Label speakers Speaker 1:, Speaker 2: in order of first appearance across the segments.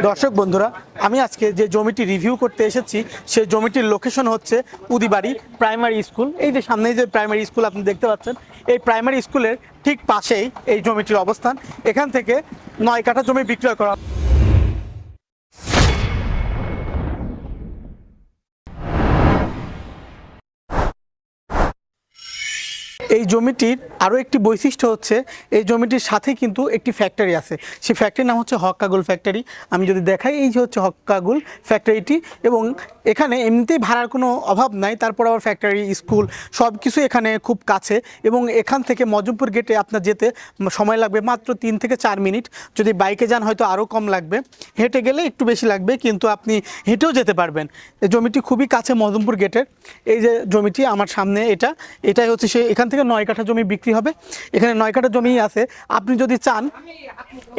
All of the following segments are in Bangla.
Speaker 1: দর্শক বন্ধুরা, আমি আজকে যে জমিটি রিভিউ করতে এসেছি, সেই জমিটির লোকেশন হচ্ছে উদিবাড়ি প্রাইমারি স্কুল এই যে সামনে যে প্রাইমারি স্কুল আপনি দেখতে পাচ্ছেন, এই প্রাইমারি স্কুলের ঠিক পাশেই এই জমিটির অবস্থান। এখান থেকে নয় কাঠা জমি বিক্রয় করা এই জমিটির আরও একটি বৈশিষ্ট্য হচ্ছে, এই জমিটির সাথে কিন্তু একটি ফ্যাক্টরি আছে। সেই ফ্যাক্টরির নাম হচ্ছে হক্কাগুল ফ্যাক্টরি আমি যদি দেখাই, এই যে হচ্ছে হক্কাগুল ফ্যাক্টরিটি এবং এখানে এমনিতেই ভাড়ার কোনো অভাব নাই, তারপর আবার ফ্যাক্টরি স্কুল সব কিছু এখানে খুব কাছে এবং এখান থেকে মজমপুর গেটে আপনার যেতে সময় লাগবে মাত্র তিন থেকে চার মিনিট। যদি বাইকে যান, হয়তো আরও কম লাগবে। হেঁটে গেলে একটু বেশি লাগবে, কিন্তু আপনি হেঁটেও যেতে পারবেন। এই জমিটি খুবই কাছে মজমপুর গেটের এই যে জমিটি, আমার সামনে এটা। এটাই হচ্ছে সে, এখান থেকে নয় কাঠা জমি বিক্রি হবে। এখানে নয় কাঠা জমি আছে। আপনি যদি চান,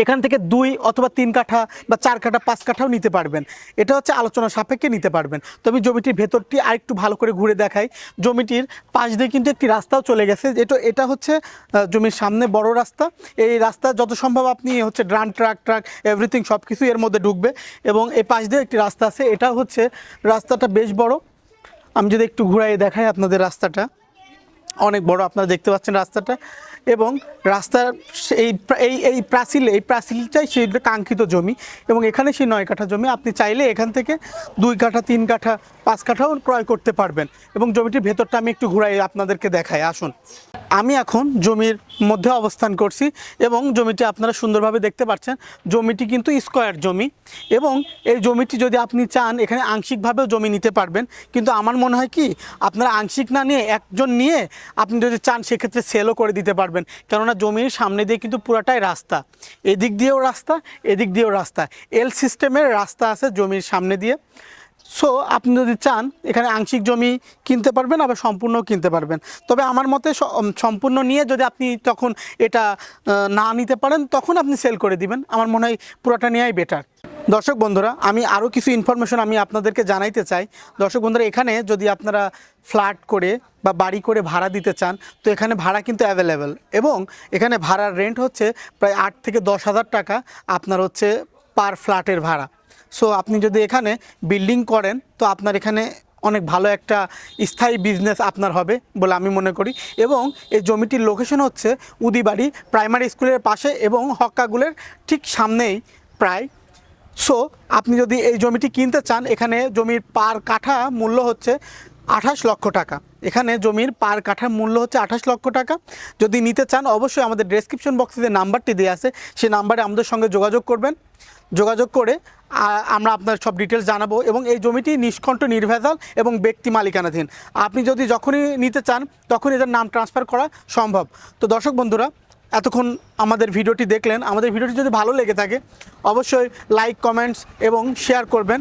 Speaker 1: এখান থেকে দুই অথবা তিন কাঠা বা চার কাঠা, পাঁচ কাঠাও নিতে পারবেন। এটা হচ্ছে আলোচনা সাপেক্ষে নিতে পারবেন। তবে জমিটির ভেতরটি আরেকটু ভালো করে ঘুরে দেখাই। জমিটির পাশ দিয়ে কিন্তু একটি রাস্তাও চলে গেছে। এটা এটা হচ্ছে জমির সামনে বড় রাস্তা। এই রাস্তা যত সম্ভব আপনি হচ্ছে ড্রান ট্রাক ট্রাক, এভরিথিং সব কিছু এর মধ্যে ঢুকবে। এবং এই পাশ দিয়ে একটি রাস্তা আছে। এটা হচ্ছে রাস্তাটা বেশ বড়। আমি যদি একটু ঘুরাই দেখাই আপনাদের রাস্তাটা। অনেক বড় আপনারা দেখতে পাচ্ছেন রাস্তাটা এবং রাস্তার এই এই এই প্রাচীল এই প্রাচীলটাই সেই কাঙ্ক্ষিত জমি এবং এখানে সেই নয় কাঠা জমি। আপনি চাইলে এখান থেকে দুই কাঠা, তিন কাঠা, পাঁচ কাঠাও ক্রয় করতে পারবেন এবং জমিটির ভেতরটা আমি একটু ঘুরাই আপনাদেরকে দেখাই। আসুন। আমি এখন জমির মধ্যে অবস্থান করছি এবং জমিটি আপনারা সুন্দরভাবে দেখতে পাচ্ছেন। জমিটি কিন্তু স্কোয়ার জমি এবং এই জমিটি যদি আপনি চান, এখানে আংশিকভাবেও জমি নিতে পারবেন। কিন্তু আমার মনে হয় কি, আপনারা আংশিক না নিয়ে একজন নিয়ে আপনি যদি চান, সেক্ষেত্রে সেলও করে দিতে পারবেন। কেননা জমির সামনে দিয়ে কিন্তু পুরাটাই রাস্তা। এদিক দিয়েও রাস্তা, এদিক দিয়েও রাস্তা। এল সিস্টেমের রাস্তা আছে জমির সামনে দিয়ে। সো আপনি যদি চান, এখানে আংশিক জমি কিনতে পারবেন, আবার সম্পূর্ণ কিনতে পারবেন। তবে আমার মতে সম্পূর্ণ নিয়ে যদি আপনি তখন এটা না নিতে পারেন, তখন আপনি সেল করে দিবেন। আমার মনে হয় পুরোটা নেওয়াই বেটার দর্শক বন্ধুরা, আমি আরও কিছু ইনফরমেশন আমি আপনাদেরকে জানাইতে চাই। দর্শক বন্ধুরা, এখানে যদি আপনারা ফ্ল্যাট করে বা বাড়ি করে ভাড়া দিতে চান, তো এখানে ভাড়া কিন্তু অ্যাভেলেবেল এবং এখানে ভাড়ার রেন্ট হচ্ছে প্রায় আট থেকে দশ হাজার টাকা, আপনার হচ্ছে পার ফ্ল্যাটের ভাড়া। সো আপনি যদি এখানে বিল্ডিং করেন, তো আপনার এখানে অনেক ভালো একটা স্থায়ী বিজনেস আপনার হবে বলে আমি মনে করি। এবং এই জমিটির লোকেশন হচ্ছে উদিবাড়ি প্রাইমারি স্কুলের পাশে এবং হক্কাগুলের ঠিক সামনেই প্রায়। সো আপনি যদি এই জমিটি কিনতে চান, এখানে জমির পার কাঠা মূল্য হচ্ছে আঠাশ লক্ষ টাকা। এখানে জমির পার কাঠার মূল্য হচ্ছে আঠাশ লক্ষ টাকা। যদি নিতে চান, অবশ্যই আমাদের ডেসক্রিপশন বক্সে যে নাম্বারটি দেওয়া আছে সেই নাম্বারে আমাদের সঙ্গে যোগাযোগ করবেন। যোগাযোগ করে আমরা আপনার সব ডিটেলস জানাব এবং এই জমিটি নিষ্কণ্ঠ, নির্ভেজাল এবং ব্যক্তি মালিকানাধীন। আপনি যদি যখনই নিতে চান তখন এদের নাম ট্রান্সফার করা সম্ভব। তো দর্শক বন্ধুরা, এতক্ষণ আমাদের ভিডিওটি দেখলেন। আমাদের ভিডিওটি যদি ভালো লেগে থাকে, অবশ্যই লাইক কমেন্টস এবং শেয়ার করবেন।